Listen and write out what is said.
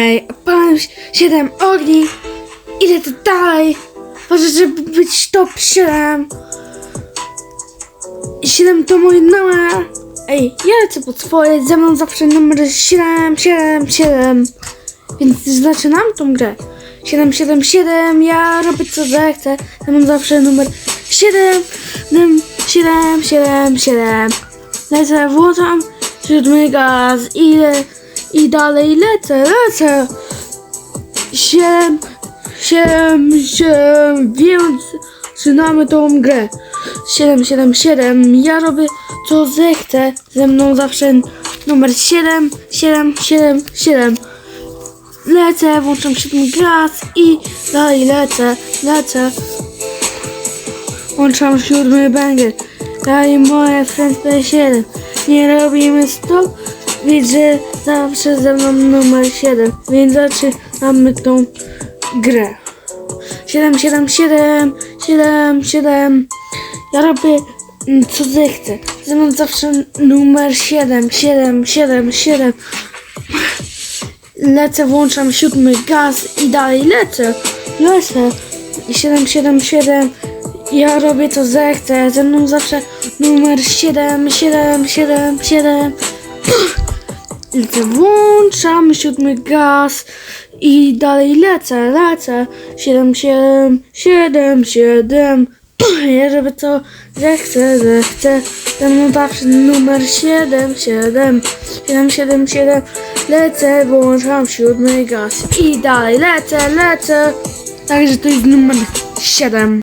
Ej, pan 7 ogni. Ile to dalej? Może, żeby być top 7. 7 to mój numer. Ej, ja lecę po swoje, ze mną zawsze numer 7, 7, 7. Więc zaczynam tą grę. 7, 7, 7, ja robię co zechcę. Ja mam zawsze numer 7, 7, 7, 7. Lecę, włączam siódmy gaz i, i dalej lecę, lecę. 7, 7, 7, więc zaczynamy tą grę. 7, 7, 7, ja robię co zechcę. Ze mną zawsze numer 7, 7, 7, 7. Lecę, włączam siódmy gaz i dalej lecę, lecę. Włączam siódmy banger. Dalej moje friends P7. Nie robimy stop. Widzę zawsze ze mną numer 7. Więc zaczynamy tą grę. 7, 7, 7, 7, 7. Ja robię co zechcę. Ze mną zawsze numer 7, 7, 7, 7. Lecę, włączam siódmy gaz i dalej lecę. Lecę. 7, 7, 7. Ja robię co zechcę. Ze mną zawsze numer 7, 7, 7, 7. Lecę, włączam siódmy gaz i dalej lecę, lecę. 7, 7, 7, 7. Ja robię co zechcę, zechcę. Ze mną zawsze numer 7, 7, 7, 7, 7. Lecę, włączam siódmy gaz i dalej lecę, lecę. Także to jest numer 7.